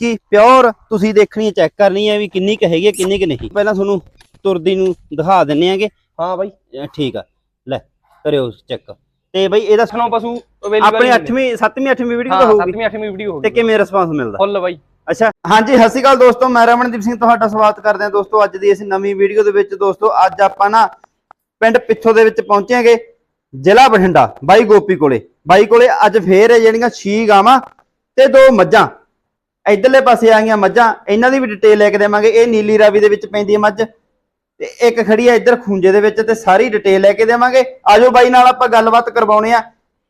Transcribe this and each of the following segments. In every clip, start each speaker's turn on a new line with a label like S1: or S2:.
S1: ਬਾਕੀ ਪਿਓਰ ਤੁਸੀਂ ਦੇਖਣੀ ਚੈੱਕ ਕਰਨੀ ਹੈ ਵੀ ਕਿੰਨੀ ਕੁ ਹੈਗੀ ਹੈ ਕਿੰਨੀ ਕੁ ਨਹੀਂ। ਪਹਿਲਾਂ ਤੁਹਾਨੂੰ ਤੁਰਦੀ ਨੂੰ ਦਿਖਾ ਦਿੰਨੇ ਆਂਗੇ
S2: ਹਾਂ ਬਾਈ।
S1: ਠੀਕ ਆ। ਲੈ ਕਰਿਓ ਚੈੱਕ ਤੇ ਬਈ ਇਹਦਾ
S2: ਸੁਣੋ ਪਸ਼ੂ available
S1: ਆਪਣੇ
S2: ਹੀ।
S1: 8ਵੀਂ 7ਵੀਂ 8ਵੀਂ ਵੀਡੀਓ
S2: ਹਾਂ
S1: ਤਾਂ ਹੋਊਗੀ
S2: 7ਵੀਂ 8ਵੀਂ ਵੀਡੀਓ
S1: ਤੇ
S2: ਹੋਊਗੀ।
S1: ਕਿਵੇਂ ਰਿਸਪਾਂਸ ਮਿਲਦਾ?
S2: ਫੁੱਲ ਬਾਈ।
S1: ਅੱਛਾ ਹਾਂਜੀ ਸਤਿ ਸ਼੍ਰੀ ਅਕਾਲ ਦੋਸਤੋ ਮੈਂ ਰਮਨਦੀਪ ਸਿੰਘ ਤੁਹਾਡਾ ਸਵਾਗਤ ਕਰਦੇ ਹਾਂ। ਦੋਸਤੋ ਅੱਜ ਦੀ ਇਸ ਨਵੀਂ ਵੀਡੀਓ ਦੇ ਵਿੱਚ ਦੋਸਤੋ ਅੱਜ ਆਪਾਂ ਨਾ ਪਿੰਡ ਪਿੱਥੋਂ ਦੇ ਵਿੱਚ ਪਹੁੰਚੇਗੇ ਜ਼ਿਲ੍ਹਾ ਬਠਿੰਡਾ ਬਾਈ ਗੋਪੀ ਕੋਲੇ। ਬਾਈ ਕੋਲੇ ਅੱਜ ਫੇਰ ਹੈ ਜਿਹੜੀਆਂ ਛੀ ਗਾਵਾਂ ਤੇ ਦੋ ਮੱਝਾਂ। ਇਧਰਲੇ ਪਾਸੇ ਆ ਗਈਆਂ ਮੱਝਾਂ, ਇਹਨਾਂ ਦੀ ਵੀ ਡਿਟੇਲ ਲੈ ਕੇ ਦੇਵਾਂਗੇ। ਇਹ ਨੀਲੀ ਰਾਵੀ ਦੇ ਵਿੱਚ ਪੈਂਦੀ ਹੈ ਮੱਝ। ਤੇ ਇੱਕ ਖੜੀ ਹੈ ਇੱਧਰ ਖੂੰਜੇ ਦੇ ਵਿੱਚ ਤੇ ਸਾਰੀ ਡਿਟੇਲ ਲੈ ਕੇ ਦੇਵਾਂਗੇ। ਆਜੋ ਬਾਈ ਨਾਲ ਆਪਾਂ ਗੱਲਬਾਤ ਕਰਵਾਉਣੇ ਆ।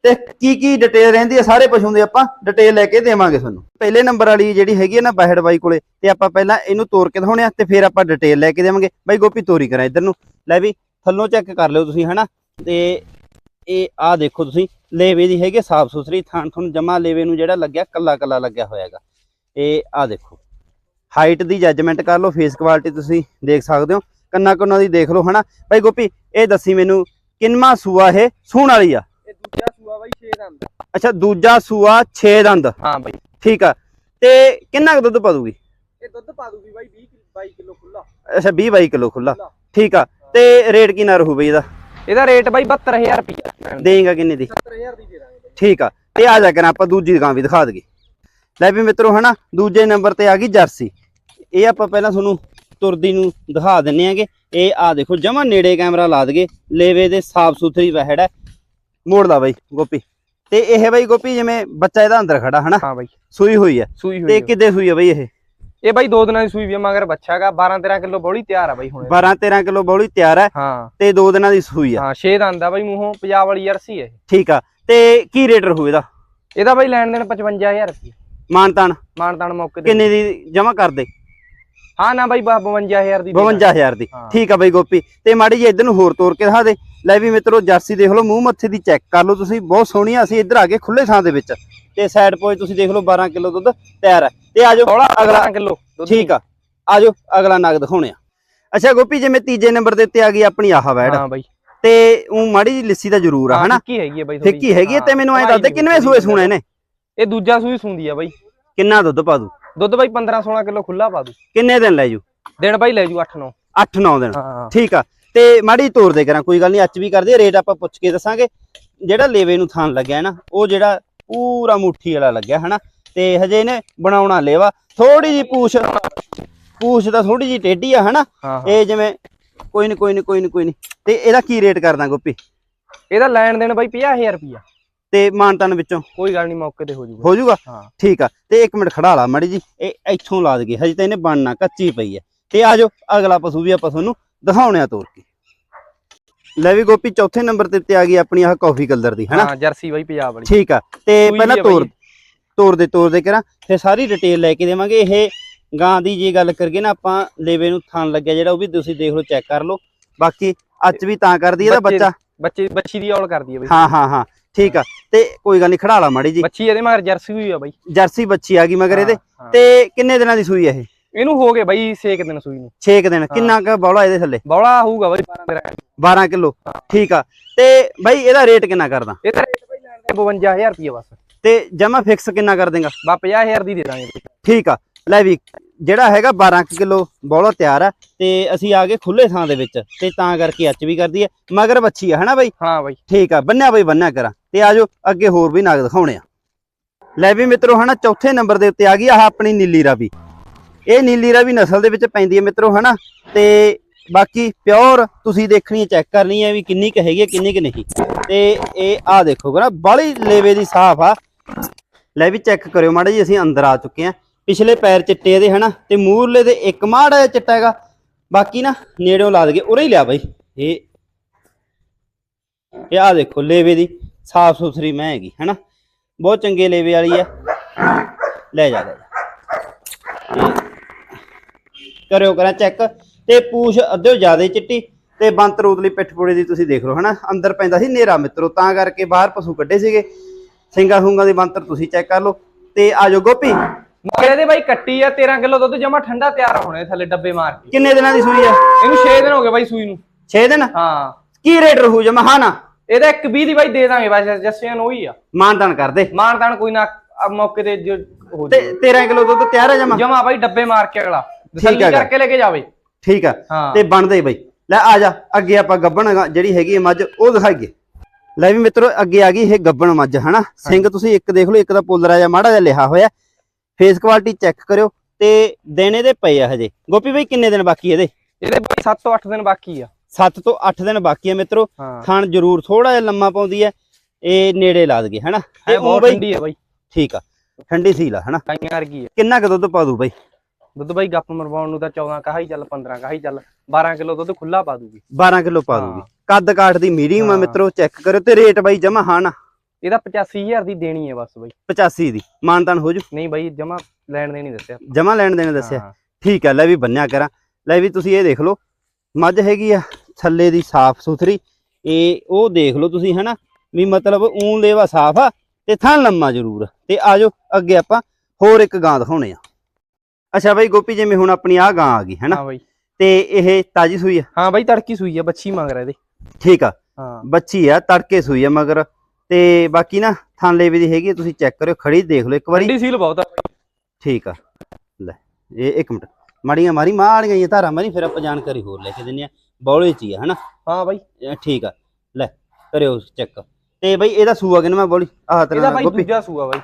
S1: ਤੇ ਕੀ ਕੀ ਡਿਟੇਲ ਰਹਿੰਦੀ ਹੈ, ਸਾਰੇ ਪਸ਼ੂ ਦੀ ਆਪਾਂ ਡਿਟੇਲ ਲੈ ਕੇ ਦੇਵਾਂਗੇ ਤੁਹਾਨੂੰ। ਪਹਿਲੇ ਨੰਬਰ ਵਾਲੀ ਜਿਹੜੀ ਹੈਗੀ ਹੈ ਨਾ ਬਾਹੜ ਬਾਈ ਕੋਲੇ, ਤੇ ਆਪਾਂ ਪਹਿਲਾਂ ਇਹਨੂੰ ਤੋੜ ਕੇ ਦਿਖਾਉਣੇ ਆ ਤੇ ਫਿਰ ਆਪਾਂ ਡਿਟੇਲ ਲੈ ਕੇ ਦੇਵਾਂਗੇ। ਬਾਈ ਗੋਪੀ, ਤੋਰੀ ਕਰਾਂ ਇੱਧਰ ਨੂੰ। ਲੈ ਵੀ, ਥੱਲੋਂ ਚੈੱਕ ਕਰ ਲਿਓ ਤੁਸੀਂ, ਹਨਾ? ਤੇ ਇਹ ਆਹ ਦੇਖੋ ਤੁਸੀਂ, ਲੇਵੇ ਦੀ ਹੈਗੀ ਸਾਫ਼ ਸੁਥਰੀ ਥਾਂ, ਤੁਹਾਨੂੰ ਜਮਾ ਲੇਵੇ ਨੂੰ ਜਿਹੜਾ ਲੱਗਿਆ ਕੱਲਾ ਕੱਲਾ ਲੱਗਿਆ ਹੋਇਆਗਾ ਇਹ ਆਹ ਦੇਖੋ। ਹਾਈਟ ਦੀ ਜੱਜਮੈਂਟ ਕਰ ਲਓ ਫੇਸ ਕੁਆਲਿਟੀ ਤੁਸੀਂ ਦੇਖ ਸਕਦੇ ਹੋ। ਕੰਨਾ ਕੰਨਾਂ ਦੀ ਦੇਖ ਲਓ ਹਨਾ? ਬਾਈ ਗੋਪੀ ਇਹ ਦੱਸੀ ਮੈਨੂੰ ਕਿੰਨਵਾ ਸੂਆ ਇਹ? ਸੂਣ ਵਾਲੀ ਆ।
S2: ਇਹ ਦੂਜਾ ਸੂਆ ਬਾਈ 6 ਦਾ ਹੁੰਦਾ
S1: ਅੱਛਾ ਦੂਜਾ ਸੂਆ 6 ਦੰਦ।
S2: ਹਾਂ ਬਾਈ।
S1: ਠੀਕ ਆ। ਤੇ ਕਿੰਨਾ ਕੁ ਦੁੱਧ ਪਾ ਦੂਗੀ
S2: ਇਹ ਦੁੱਧ ਪਾ ਦੂਗੀ ਬਾਈ 20 22 ਕਿਲੋ ਖੁੱਲਾ
S1: ਅੱਛਾ 20 22 ਕਿਲੋ ਖੁੱਲਾ ਠੀਕ ਆ। ਤੇ ਰੇਟ ਕੀ ਨਾ ਰਹੂ ਬਈ ਇਹਦਾ?
S2: ਇਹਦਾ ਰੇਟ ਬਾਈ 72000 ਰੁਪਏ
S1: ਦੇਂਗਾ ਕਿੰਨੇ ਦੀ?
S2: 70000 ਦੀ ਦੇ ਦਾਂਗੇ
S1: ਠੀਕ ਆ। ਤੇ ਆ ਜਾ ਕੇ ਆਪਾਂ ਦੂਜੀ ਦੁਕਾਨ ਵੀ ਦਿਖਾ ਦਈਏ। ਲੈ ਵੀ ਮਿੱਤਰੋ ਹਨਾ ਦੂਜੇ ਨੰਬਰ ਤੇ ਆ ਗਈ ਜਰਸੀ। ਇਹ ਆਪਾਂ ਪਹਿਲਾਂ ਤੁਹਾਨੂੰ ਤੁਰਦੀ ਨੂੰ ਦਿਖਾ ਦਿੰਨੇ ਆਂਗੇ। ਇਹ ਆ ਦੇਖੋ ਜਮਾ ਨੇੜੇ ਕੈਮਰਾ ਲਾ ਦਗੇ ਲੇਵੇ ਦੇ ਸਾਫ਼ ਸੁਥਰੀ ਵਹਿੜ ਹੈ। ਮੋੜ ਲਾ ਬਾਈ ਗੋਪੀ। ਤੇ ਇਹ ਬਾਈ ਗੋਪੀ ਜਿਵੇਂ ਬੱਚਾ ਇਹਦਾ ਅੰਦਰ ਖੜਾ ਹਨਾ।
S2: ਹਾਂ ਬਾਈ।
S1: ਸੂਈ ਹੋਈ ਹੈ।
S2: ਸੂਈ ਹੋਈ
S1: ਤੇ
S2: ਆ।
S1: ਕਿੱਦੇ ਸੂਈ ਹੈ ਬਾਈ ਇਹ?
S2: ਇਹ ਬਾਈ ਦੋ ਦਿਨਾਂ ਦੀ ਸੂਈ ਵੀ ਆ, ਮਗਰ ਬੱਚਾ ਹੈਗਾ। 12 13 ਕਿਲੋ ਬੋਲੀ ਤਿਆਰ ਆ ਬਾਈ ਹੁਣ ਇਹ।
S1: 12 13 ਕਿਲੋ ਬੌਲੀ ਤਿਆਰ ਹੈ
S2: ਹਾਂ।
S1: ਤੇ ਦੋ ਦਿਨਾਂ ਦੀ ਸੂਈ ਆ
S2: ਹਾਂ 6 ਦਾ ਆਂਦਾ ਬਾਈ ਮੂੰਹੋਂ ਪੰਜਾਬ ਵਾਲੀ ਜਰਸੀ ਹੈ।
S1: ਠੀਕ ਆ। ਤੇ ਕੀ ਰੇਟ ਰਹੂ ਇਹਦਾ?
S2: ਇਹਦਾ ਬਾਈ ਲੈਣ ਦੇਣ 55000 ਰੁਪਏ
S1: ਮਾਨਤਾਨ
S2: ਮਾਨਤਾਨ ਮੌਕੇ ਤੇ।
S1: ਕਿੰਨੇ ਦੀ ਜਮਾ ਕਰ ਦੇ?
S2: ਹਾਂ ਨਾ ਬਾਈ 52000 ਦੀ ਦੇ ਦਾਂਗੇ।
S1: 52000 ਦੀ। ਠੀਕ ਆ ਬਾਈ ਗੋਪੀ। ਤੇ ਮਾੜੀ ਜੀ ਇਧਰ ਨੂੰ ਹੋਰ ਤੋਰ ਕੇ ਦਿਖਾ ਦੇ। ਲੈ ਵੀ ਮਿੱਤਰੋ ਜਰਸੀ ਦੇਖ ਲਓ ਮੂੰਹ ਮੱਥੇ ਦੀ ਚੈੱਕ ਕਰ ਲਓ ਤੁਸੀਂ। ਬਹੁਤ ਸੋਹਣੀ ਆ ਅਸੀਂ ਇੱਧਰ ਆ ਕੇ ਖੁੱਲੇ ਥਾਂ ਦੇ ਵਿੱਚ। ਤੇ ਸਾਈਡ ਪੋਜ ਤੁਸੀਂ ਦੇਖ ਲਓ 12 ਕਿਲੋ ਦੁੱਧ ਤਿਆਰ ਹੈ ਤੇ ਆਜੋ
S2: ਥੋੜਾ
S1: ਅਗਲਾ।
S2: ਕਿਲੋ
S1: ਠੀਕ ਆ। ਆਜੋ ਅਗਲਾ ਨਗ ਦਿਖਾਉਣੇ ਆ। ਅੱਛਾ ਗੋਪੀ ਜਿਵੇਂ ਤੀਜੇ ਨੰਬਰ ਦੇ ਉੱਤੇ ਆ ਗਈ ਆਪਣੀ ਆਹ ਵੈੜ।
S2: ਹਾਂ ਬਾਈ।
S1: ਤੇ ਉਹ ਮਾੜੀ ਜੀ ਲਿੱਸੀ ਦਾ ਜ਼ਰੂਰ ਆ ਹਨਾ?
S2: ਫਿੱਕੀ ਹੈਗੀ ਹੈ ਬਾਈ ਥੋੜ੍ਹੀ
S1: ਫਿੱਕੀ ਹੈਗੀ ਤੇ ਮੈਨੂੰ ਐਂ ਦੱਸ ਦੇ ਕਿੰਨਵੇਂ ਸੂਏ ਸੂਣੇ ਨੇ?
S2: ਇਹ ਦੂਜਾ ਸੂਈ ਸੁੰਦੀ ਆ ਬਾਈ।
S1: ਕਿੰਨਾ ਦੁੱਧ ਪਾ ਦੂ?
S2: ਦੁੱਧ ਬਾਈ 15 16 ਕਿਲੋ ਖੁੱਲਾ ਪਾ ਦੂ।
S1: ਕਿੰਨੇ ਦਿਨ ਲੈ ਜੂ?
S2: ਦਿਨ ਬਾਈ ਲੈ ਜੂ 8 9
S1: 8-9 ਦਿਨ।
S2: ਹਾਂ
S1: ਠੀਕ ਆ। ਤੇ ਮਾੜੀ ਤੋਰ ਦੇ ਕਰਾਂ ਕੋਈ ਗੱਲ ਨਹੀਂ ਅੱਜ ਵੀ ਕਰਦੇ ਰੇਟ ਆਪਾਂ ਪੁੱਛ ਕੇ ਦੱਸਾਂਗੇ। ਜਿਹੜਾ ਲੇਵੇ ਨੂੰ ਥਾਨ ਲੱਗਿਆ ਹੈ ਨਾ ਉਹ ਜਿਹੜਾ ਪੂਰਾ ਮੁੱਠੀ ਵਾਲਾ ਲੱਗਿਆ ਹਨਾ? ਤੇ ਹਜੇ ਇਹਨੇ ਬਣਾਉਣਾ ਲੇਵਾ। ਥੋੜੀ ਜੀ ਪੂਛ ਪੂਛ ਦਾ ਥੋੜੀ ਜੀ ਟੇਢੀ ਆ ਹਨਾ? ਇਹ ਜਿਵੇਂ ਕੋਈ ਨਹੀਂ ਕੋਈ ਨਹੀਂ ਕੋਈ ਨਹੀਂ ਕੋਈ ਨਹੀਂ ਤੇ ਇਹਦਾ ਕੀ ਰੇਟ ਕਰਦਾ ਗੋਪੀ?
S2: ਇਹਦਾ ਲੈਣ ਦੇਣ ਬਾਈ 50000 ਰੁਪਿਆ
S1: ਤੇ ਮਾਨਤਨ ਵਿੱਚੋਂ।
S2: ਕੋਈ ਗੱਲ ਨਹੀਂ ਮੌਕੇ ਤੇ ਹੋ ਜੂਗਾ।
S1: ਹੋ ਜਾਊਗਾ
S2: ਹਾਂ।
S1: ਠੀਕ ਆ ਤੇ ਇੱਕ ਮਿੰਟ ਖੜਾ ਲਾ ਮਾੜੀ ਜੀ। ਇਹ ਇੱਥੋਂ ਲਾ ਦਗੇ ਹਜੇ ਤਾਂ ਇਹਨੇ ਬਣਨਾ ਕੱਚੀ ਪਈ ਹੈ ਤੇ ਆਜੋ ਅਗਲਾ ਪਸ਼ੂ ਵੀ ਆਪਾਂ ਤੁਹਾਨੂੰ ਦਿਖਾਉਣੇ ਆ ਤੋਰ ਕੇ। ਲੈ ਵੀ ਗੋਪੀ ਚੌਥੇ ਨੰਬਰ ਤੇ ਉੱਤੇ ਆ ਗਈ ਆਪਣੀ ਆਹ ਕਾਫੀ ਕਲਰ ਦੀ ਹਨਾ?
S2: ਹਾਂ ਜਰਸੀ ਬਾਈ ਪੰਜਾਬ ਵਾਲੀ।
S1: ਠੀਕ ਆ ਤੇ ਪਹਿਲਾਂ ਤੋਰ ਤੋਰ ਦੇ ਤੋਰ ਦੇ ਕਰਾਂ ਫਿਰ ਸਾਰੀ ਡਿਟੇਲ ਲੈ ਕੇ ਦੇਵਾਂਗੇ। ਇਹ ਗਾਂ ਦੀ ਜੇ ਗੱਲ ਕਰੀਏ ਨਾ ਆਪਾਂ ਲੇਵੇ ਨੂੰ ਥਾਨ ਲੱਗਿਆ ਜਿਹੜਾ ਉਹ ਵੀ ਤੁਸੀਂ ਦੇਖ ਲਓ ਚੈੱਕ ਕਰ ਲਓ। ਬਾਕੀ ਅੱਜ ਵੀ ਤਾਂ ਕਰਦੀ ਇਹਦਾ
S2: ਬੱਚੇ-
S1: ਬੱਚਾ।
S2: ਬੱਚੀ ਦੀ ਔਲ ਕਰਦੀ ਆ ਬਾਈ।
S1: ਹਾਂ ਹਾਂ ਹਾਂ। ਠੀਕ ਆ ਤੇ ਕੋਈ ਗੱਲ ਨਹੀਂ ਖੜਾ ਲਾ ਮਾੜੀ ਜੀ
S2: ਬੱਚੀ ਇਹਦੇ ਮਗਰ ਜਰਸੀ ਹੋਈ ਆ ਬਾਈ।
S1: ਜਰਸੀ ਬੱਚੀ ਆ ਗਈ ਮਗਰ ਇਹਦੇ।
S2: ਹਾਂ, ਹਾਂ।
S1: ਤੇ ਕਿੰਨੇ ਦਿਨਾਂ ਦੀ ਸੂਈ ਆ ਇਹ?
S2: ਇਹਨੂੰ ਹੋ ਗਏ ਬਾਈ 6 ਦਿਨ ਸੂਈ ਨੂੰ।
S1: 6 ਦਿਨ ਕਿੰਨਾ ਕੁ ਬੌਲਾ ਇਹਦੇ ਥੱਲੇ?
S2: ਬੌਲਾ ਹੋਊਗਾ ਬਾਈ 12 13
S1: 12 ਕਿਲੋ ਠੀਕ ਆ। ਤੇ ਬਾਈ ਇਹਦਾ ਰੇਟ ਕਿੰਨਾ ਕਰਦਾ?
S2: ਇਹ ਤਾਂ ਰੇਟ ਬਾਈ ਲੈਣ ਦੇ 52000 ਰੁਪਿਆ ਬਸ।
S1: ਤੇ ਜਮਾ ਫਿਕਸ ਕਿੰਨਾ ਕਰ ਦੇਗਾ?
S2: ਬਾ 50000 ਦੀ ਦੇ ਦਾਂਗੇ।
S1: ਠੀਕ ਆ। ਲੈ ਵੀ ਜਿਹੜਾ ਹੈਗਾ 12 ਕਿਲੋ ਬੌਲਾ ਤਿਆਰ ਆ ਤੇ ਅਸੀਂ ਆ ਗਏ ਖੁੱਲੇ ਥਾਂ ਦੇ ਵਿੱਚ ਤੇ ਤਾਂ ਕਰਕੇ ਅੱਜ ਵੀ ਕਰਦੀ ਆ। ਮਗਰ ਬੱਚੀ ਆ ਹਨਾ ਬਾਈ?
S2: ਹਾਂ ਬਾਈ।
S1: ਠੀਕ ਆ ਬੰਨਿਆ ਬਾਈ ਬੰਨਿਆ ਕਰਾਂ। ਤੇ ਆਜੋ ਅੱਗੇ ਹੋਰ ਵੀ ਨਗ ਦਿਖਾਉਣੇ ਆ। ਲੈ ਵੀ ਮਿੱਤਰੋ ਹਨਾ, ਚੌਥੇ ਨੰਬਰ ਦੇ ਉੱਤੇ ਆ ਗਈ ਆਹ ਆਪਣੀ ਨੀਲੀ ਰਾਵੀ। ਇਹ ਨੀਲੀ ਰਾਵੀ ਨਸਲ ਦੇ ਵਿੱਚ ਪੈਂਦੀ ਹੈ ਮਿੱਤਰੋ ਹਨਾ, ਤੇ ਬਾਕੀ ਪਿਓਰ ਤੁਸੀਂ ਦੇਖਣੀ ਹੈ, ਚੈੱਕ ਕਰਨੀ ਹੈ ਵੀ ਕਿੰਨੀ ਕੁ ਹੈਗੀ ਹੈ, ਕਿੰਨੀ ਕੁ ਨਹੀਂ। ਤੇ ਇਹ ਆ ਦੇਖੋ ਨਾ ਬਾਲੀ ਲੇਵੇ ਦੀ ਸਾਫ਼ ਆ। ਲੈ ਵੀ ਚੈੱਕ ਕਰਿਓ ਮਾੜਾ ਜੀ, ਅਸੀਂ ਅੰਦਰ ਆ ਚੁੱਕੇ ਆ ਪਿਛਲੇ ਪੈਰ ਚਿੱਟੇ ਇਹਦੇ ਹਨਾ, ਤੇ ਮੂਰਲੇ ਦੇ ਇੱਕ ਮਾੜਾ ਜਿਹਾ ਚਿੱਟਾ ਹੈਗਾ। ਬਾਕੀ ਨਾ ਨੇੜਿਓਂ ਲਾ ਦਗੇ ਉਰੇ ਹੀ ਲਿਆ ਬਾਈ। ਇਹ ਇਹ ਆ ਦੇਖੋ ਲੇਵੇ ਦੀ। ਸਾਫ਼ ਸੁਥਰੀ ਮੈਂ ਹੈਗੀ ਹੈਨਾ? ਬਹੁਤ ਚੰਗੇ ਲੇਵੇ ਵਾਲੀ ਆ। ਲੈ ਜਾ ਲੈ ਜਾ। ਕਰਿਓ ਕਰਾਂ ਚੈੱਕ। ਤੇ ਪੂਛ ਅੱਧਿਓ ਜ਼ਿਆਦਾ ਚਿੱਟੀ ਤੇ ਬੰਤਰ ਉਤਲੀ ਪਿੱਠ ਪੋੜੇ ਦੀ ਤੁਸੀਂ ਦੇਖ ਲਓ ਹਨਾ? ਅੰਦਰ ਪੈਂਦਾ ਸੀ ਨੇਰਾ ਮਿੱਤਰੋ ਤਾਂ ਕਰਕੇ ਬਾਹਰ ਪਸ਼ੂ ਕੱਢੇ ਸੀਗੇ। ਸਿੰਗਾ ਸੁੰਗਾ ਦੀ ਬੰਤਰ ਤੁਸੀਂ ਚੈੱਕ ਕਰ ਲਓ। ਤੇ ਆਜੋ ਗੋਪੀ।
S2: ਮਗਰ ਇਹਦੇ ਬਾਈ ਕੱਟੀ ਆ 13 ਕਿਲੋ ਦੁੱਧ ਜਮਾ ਠੰਡਾ ਤਿਆਰ ਹੋਣੇ ਥੱਲੇ ਡੱਬੇ ਮਾਰ ਕੇ।
S1: ਕਿੰਨੇ ਦਿਨਾਂ ਦੀ ਸੂਈ ਆ?
S2: ਇਹਨੂੰ 6 ਦਿਨ ਹੋ ਗਏ ਬਾਈ ਸੂਈ ਨੂੰ।
S1: 6 ਦਿਨ?
S2: ਹਾਂ।
S1: ਕੀ ਰੇਟ ਰਹੂ ਜਮਾ? ਹਾਂ ਨਾ।
S2: ਇਹਦਾ ਇੱਕ 20 ਦੀ ਬਾਈ ਦੇ ਦਾਂਗੇ ਬਸ ਜੱਸਿਆਂ ਨੂੰ ਉਹੀ ਆ।
S1: ਮਾਨਦਾਨ ਕਰ ਦੇ।
S2: ਮਾਨਦਾਨ ਕੋਈ ਨਾ ਆ ਮੌਕੇ ਤੇ ਜੋ ਹੋ
S1: ਤੇ 13 ਕਿਲੋ ਦੁੱਧ ਤਿਆਰ ਹੈ ਜਮਾ?
S2: ਜਮਾ ਬਾਈ ਡੱਬੇ ਮਾਰ ਕੇ ਅਗਲਾ। ਤਸੱਲੀ। ਕਰਕੇ ਲੈ ਕੇ ਜਾਵੇ।
S1: ਠੀਕ ਆ। ਤੇ ਬਣਦੇ ਬਈ। ਲੈ ਆ ਜਾ ਅੱਗੇ ਆਪਾਂ ਗੱਬਣ ਜਿਹੜੀ ਹੈਗੀ ਹੈ ਮੱਝ ਉਹ ਦਿਖਾਈਏ। ਲੈ ਵੀ ਮਿੱਤਰੋ ਅੱਗੇ ਆ ਗਈ ਇਹ ਗੱਬਣ ਮੱਝ ਹਨਾ? ਸਿੰਘ ਤੁਸੀਂ ਇੱਕ ਦੇਖ ਲਓ ਇੱਕ ਦਾ ਪੋਲਰਾ ਜਾਂ ਮਾੜਾ ਜਿਹਾ ਲਿਆ ਹੋਇਆ। ਫੇਸ ਕੁਆਲਿਟੀ ਚੈੱਕ ਕਰਿਓ। ਤੇ ਦਿਨ ਇਹਦੇ ਪਏ ਆ ਹਜੇ। ਗੋਪੀ ਬਈ ਕਿੰਨੇ ਦਿਨ ਬਾਕੀ ਇਹਦੇ?
S2: ਇਹਦੇ ਬਾਈ 7 ਤੋਂ 8 ਦਿਨ ਬਾਕੀ ਆ।
S1: 7 ਤੋਂ 8 ਦਿਨ ਬਾਕੀ ਆ ਮਿੱਤਰੋ ਥਣ ਜ਼ਰੂਰ ਥੋੜਾ ਜਿਹਾ ਲੰਮਾ ਪਾਉਂਦੀ ਹੈ ਇਹ ਨੇੜੇ ਲਾ ਦਗੇ ਹਨਾ?
S2: ਇਹ ਬਹੁਤ ਠੰਡੀ ਹੈ ਬਾਈ।
S1: ਠੀਕ ਆ ਠੰਡੀ ਸੀਲ ਆ ਹਨਾ?
S2: ਕਾਈਆਂ ਵਰਗੀ ਹੈ
S1: ਕਿੰਨਾ ਕੁ ਦੁੱਧ ਪਾ ਦੂ ਬਈ?
S2: ਦੁੱਧ ਬਾਈ ਗੱਪ ਮਰਵਾਉਣ ਨੂੰ ਤਾਂ 14 ਕਹਾ ਹੀ ਚੱਲ 15 ਕਹਾ ਹੀ ਚੱਲ 12 ਕਿਲੋ ਦੁੱਧ ਖੁੱਲਾ ਪਾ ਦੂਗੀ
S1: 12 ਕਿਲੋ ਪਾ ਦੂਗੀ। ਕੱਦ ਕਾਠ ਦੀ ਮੀਡੀਅਮ ਆ। ਮਿੱਤਰੋ ਚੈੱਕ ਕਰਿਓ ਤੇ ਰੇਟ ਬਾਈ ਜਮਾ ਹਾਂ ਨਾ
S2: ਇਹਦਾ 85000 ਦੀ ਦੇਣੀ ਹੈ ਬਸ ਬਾਈ।
S1: 85 ਦੀ ਮਾਨਤਾਨ ਹੋ ਜੂ?
S2: ਨਹੀਂ ਬਾਈ ਜਮਾ ਲੈਣ ਦੇ ਨਹੀਂ ਦੱਸਿਆ
S1: ਜਮਾ ਲੈਣ ਦੇਣ ਦੱਸਿਆ। ਠੀਕ ਹੈ ਲੈ ਵੀ ਬੰਨਿਆ ਕਰਾਂ। ਲੈ ਵੀ ਤੁਸੀਂ ਇਹ ਦੇਖ ਲਓ ਮੱਝ ਹੈਗੀ ਆ। ਥੱਲੇ ਦੀ ਸਾਫ਼ ਸੁਥਰੀ ਇਹ ਉਹ ਦੇਖ ਲਓ ਤੁਸੀਂ ਹਨਾ ਵੀ ਮਤਲਬ ਊਂ ਲੇਵਾ ਸਾਫ਼ ਆ ਤੇ ਥਣ ਲੰਮਾ ਜ਼ਰੂਰ। ਤੇ ਆਜੋ ਅੱਗੇ ਆਪਾਂ ਹੋਰ ਇੱਕ ਗਾਂ ਦਿਖਾਉਣੇ ਆ। ਅੱਛਾ ਬਾਈ ਗੋਪੀ ਜਿਵੇਂ ਹੁਣ ਆਪਣੀ ਆ ਗਾਂ ਆ ਗਈ ਹਨਾ?
S2: ਹਾਂ ਬਾਈ।
S1: ਤੇ ਇਹ ਤਾਜੀ ਸੂਈ ਆ?
S2: ਹਾਂ ਬਾਈ ਤੜਕੀ ਸੂਈ ਆ ਬੱਚੀ ਮੰਗ ਰਿਹਾ ਇਹਦੇ।
S1: ਠੀਕ ਆ।
S2: ਹਾਂ।
S1: ਬੱਚੀ ਆ ਤੜਕੇ ਸੂਈ ਆ ਮਗਰ। ਤੇ ਬਾਕੀ ਨਾ ਥਣ ਲੇਵੇ ਦੀ ਹੈਗੀ ਆ, ਤੁਸੀਂ ਚੈੱਕ ਕਰਿਓ ਖੜੀ ਦੇਖ ਲਓ ਇੱਕ ਵਾਰੀ।
S2: ਠੰਡੀ ਸੀਲ ਬਹੁਤ ਆ
S1: ਠੀਕ ਆ। ਲੈ ਇਹ ਇੱਕ ਮਿੰਟ। ਮਾੜੀਆਂ ਮਾਰੀ ਮਾੜੀਆਂ ਇਹ ਧਾਰਾਂ ਮਾਰੀ ਫਿਰ ਆਪਾਂ ਜਾਣਕਾਰੀ ਹੋਰ ਲੈ ਕੇ ਦਿੰਨੇ ਆ। ਬੌਲੇ ਚ ਹੀ ਆ ਹਨਾ?
S2: ਹਾਂ ਬਾਈ।
S1: ਇਹ ਠੀਕ ਆ ਲੈ ਕਰਿਓ ਚੈੱਕ। ਤੇ ਬਈ ਇਹਦਾ ਸੂਆ ਕਿੰਨਾ ਮੈਂ ਬੋਲੀ? ਆਹ
S2: ਇਹਦਾ
S1: ਤੇਰਾ
S2: ਬਾਈ
S1: ਗੋਪੀ।
S2: ਦੂਜਾ ਸੂਆ ਬਾਈ।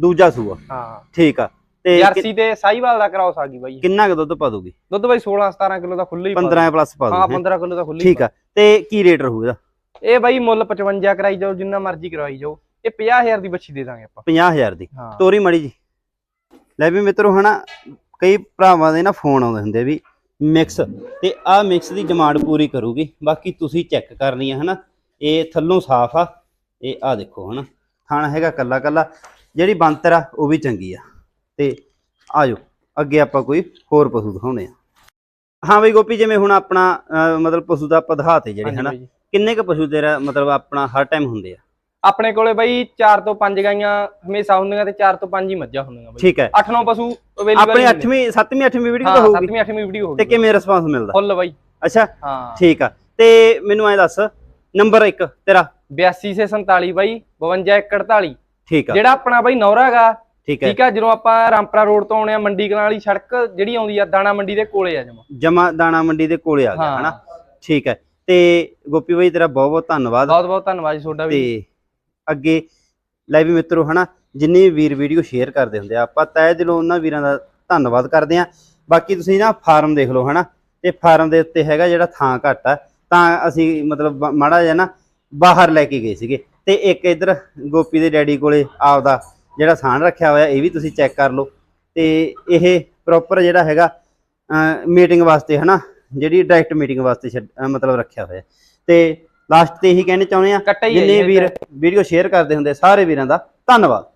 S1: ਦੂਜਾ ਸੂਆ।
S2: ਹਾਂ।
S1: ਠੀਕ ਆ। ਤੇ ਕਿ-
S2: ਜਰਸੀ ਤੇ ਸਾਈਵਾਲ ਦਾ ਕਰਾਉਸ ਆ ਗਈ ਬਾਈ।
S1: ਕਿੰਨਾ ਕੁ ਦੁੱਧ ਪਾ ਦੂਗੀ?
S2: ਦੁੱਧ ਬਾਈ 16 17 ਕਿਲੋ ਦਾ ਖੁੱਲਾ ਹੀ ਪਾ
S1: 15 ਪਲੱਸ ਪਾ।
S2: ਹਾਂ
S1: ਦੂਗੀ
S2: 15 ਕਿਲੋ ਦਾ ਖੁੱਲਾ
S1: ਠੀਕ ਆ। ਤੇ ਕੀ ਰੇਟ ਰਹੂ ਇਹਦਾ।
S2: ਇਹ ਬਾਈ ਮੁੱਲ 55 ਕਰਾਈ ਜਾਓ ਜਿੰਨਾ ਮਰਜ਼ੀ ਕਰਾਈ ਜਾਓ। ਇਹ 50000 ਦੀ ਬੱਚੀ ਦੇ ਦਾਂਗੇ ਆਪਾਂ।
S1: 50000 ਦੀ।
S2: ਹਾਂ।
S1: ਤੋਰੀ ਮੜੀ ਜੀ। ਲੈ ਵੀ ਮਿੱਤਰੋ ਹਨਾ ਕਈ ਭਰਾਵਾਂ ਦੇ ਨਾ ਫੋਨ ਆਉਂਦੇ ਹੁੰਦੇ ਵੀ ਮਿਕਸ ਤੇ ਆਹ ਮਿਕਸ ਦੀ ਡਿਮਾਂਡ ਪੂਰੀ ਕਰੂਗੀ। ਬਾਕੀ ਤੁਸੀਂ ਚੈੱਕ ਕਰਨੀ ਆ ਹਨਾ? ਇਹ ਥੱਲੋਂ ਸਾਫ਼ ਆ ਇਹ ਆ ਦੇਖੋ ਹਨਾ? ਥਣ ਹੈਗਾ ਕੱਲਾ ਕੱਲਾ ਜਿਹੜੀ ਬੰਤਰ ਆ ਉਹ ਵੀ ਚੰਗੀ ਆ। ਤੇ ਆਜੋ ਅੱਗੇ ਆਪਾਂ ਕੋਈ ਹੋਰ ਪਸ਼ੂ ਦਿਖਾਉਣੇ ਆ। ਹਾਂ ਬਈ ਗੋਪੀ ਜਿਵੇਂ ਹੁਣ ਆਪਣਾ ਮਤਲਬ ਪਸ਼ੂ ਦਾ ਦਿਖਾਤੇ ਜਿਹੜੇ ਹਨਾ। ਕਿੰਨੇ ਕ ਪਸ਼ੂ ਤੇਰਾ ਮਤਲਬ ਆਪਣਾ ਹਰ ਟਾਈਮ ਹੁੰਦੇ ਆ?
S2: ਆਪਣੇ ਕੋਲੇ ਬਾਈ 4 ਤੋਂ 5 ਗਾਈਆਂ ਹਮੇਸ਼ਾ ਹੁੰਦੀਆਂ ਤੇ 4 ਤੋਂ 5 ਹੀ ਮੱਝਾਂ ਹੁੰਦੀਆਂ ਬਾਈ।
S1: ਠੀਕ ਹੈ।
S2: 8-9 ਪਸ਼ੂ ਅਵੇਲੇਬਲ
S1: ਆਪਣੀ 8ਵੀਂ 7ਵੀਂ 8ਵੀਂ ਵੀਡੀਓ ਤਾਂ ਹੋਊਗੀ।
S2: 7ਵੀਂ 8ਵੀਂ ਵੀਡੀਓ ਹੋ
S1: ਤੇ ਕਿਵੇਂ ਰਿਸਪਾਂਸ ਮਿਲਦਾ?
S2: ਫੁੱਲ ਬਾਈ।
S1: ਅੱਛਾ
S2: ਹਾਂ।
S1: ਠੀਕ ਆ। ਤੇ ਮੈਨੂੰ ਐ ਦੱਸ ਨੰਬਰ 1 ਤੇਰਾ?
S2: 82 ਸੇ 47 ਬਾਈ 52 148
S1: ਠੀਕ ਆ।
S2: ਜਿਹੜਾ ਆਪਣਾ ਬਾਈ ਨੌਰਾ ਹੈਗਾ
S1: ਠੀਕ ਹੈ।
S2: ਠੀਕ ਆ ਜਦੋਂ ਆਪਾਂ ਰਾਮਪਰਾ ਰੋਡ ਤੋਂ ਆਉਣੇ ਆ ਮੰਡੀ ਕਲਾਂ ਵਾਲੀ ਸੜਕ ਜਿਹੜੀ ਆਉਂਦੀ ਆ ਦਾਣਾ ਮੰਡੀ ਦੇ ਕੋਲੇ ਆ ਜਮਾ।
S1: ਜਮਾ ਦਾਣਾ ਮੰਡੀ ਦੇ ਕੋਲੇ ਆ ਗਿਆ। ਹਨਾ? ਠੀਕ ਹੈ। ਤੇ ਗੋਪੀ ਬਾਈ ਤੇਰਾ ਬਹੁਤ ਬਹੁਤ ਧੰਨਵਾਦ।
S2: ਬਹੁਤ ਬਹੁਤ ਧੰਨਵਾਦ ਜੀ ਤੁਹਾਡਾ ਵੀ।
S1: ਤੇ ਅੱਗੇ ਲੈ ਵੀ ਮਿੱਤਰੋ, ਹਨਾ, ਜਿੰਨੇ ਵੀਰ ਵੀਡੀਓ ਸ਼ੇਅਰ ਕਰਦੇ ਹੁੰਦੇ ਆ, ਆਪਾਂ ਤਹਿ ਦਿਲੋਂ ਉਹਨਾਂ ਵੀਰਾਂ ਦਾ ਧੰਨਵਾਦ ਕਰਦੇ ਆ ਬਾਕੀ ਤੁਸੀਂ ਨਾ ਫਾਰਮ ਦੇਖ ਲਓ, ਹਨਾ, ਤੇ ਫਾਰਮ ਦੇ ਉੱਤੇ ਹੈਗਾ ਜਿਹੜਾ ਥਾਂ ਘੱਟ ਆ, ਤਾਂ ਅਸੀਂ ਮਤਲਬ ਮਾੜਾ ਜਿਹਾ ਨਾ ਬਾਹਰ ਲੈ ਕੇ ਗਏ ਸੀਗੇ। ਤੇ ਇੱਕ ਇੱਧਰ ਗੋਪੀ ਦੇ ਡੈਡੀ ਕੋਲੇ ਆਪਦਾ ਜਿਹੜਾ ਸਾਨ ਰੱਖਿਆ ਹੋਇਆ, ਇਹ ਵੀ ਤੁਸੀਂ ਚੈੱਕ ਕਰ ਲਓ। ਤੇ ਇਹ ਪ੍ਰੋਪਰ ਜਿਹੜਾ ਹੈਗਾ ਮੀਟਿੰਗ ਵਾਸਤੇ, ਹਨਾ, ਜਿਹੜੀ ਡਾਇਰੈਕਟ ਮੀਟਿੰਗ ਵਾਸਤੇ ਛੱਡ- ਮਤਲਬ ਰੱਖਿਆ ਹੋਇਆ। ਤੇ ਲਾਸਟ ਤੇ ਇਹੀ ਕਹਿਣਾ ਚਾਹੁੰਦੇ ਆ
S2: ਕੱਟਾ ਹੀ ਹੈ
S1: ਜਿੰਨੇ ਵੀਰ ਵੀਡੀਓ ਸ਼ੇਅਰ ਕਰਦੇ ਹੁੰਦੇ ਸਾਰੇ ਵੀਰਾਂ ਦਾ ਧੰਨਵਾਦ।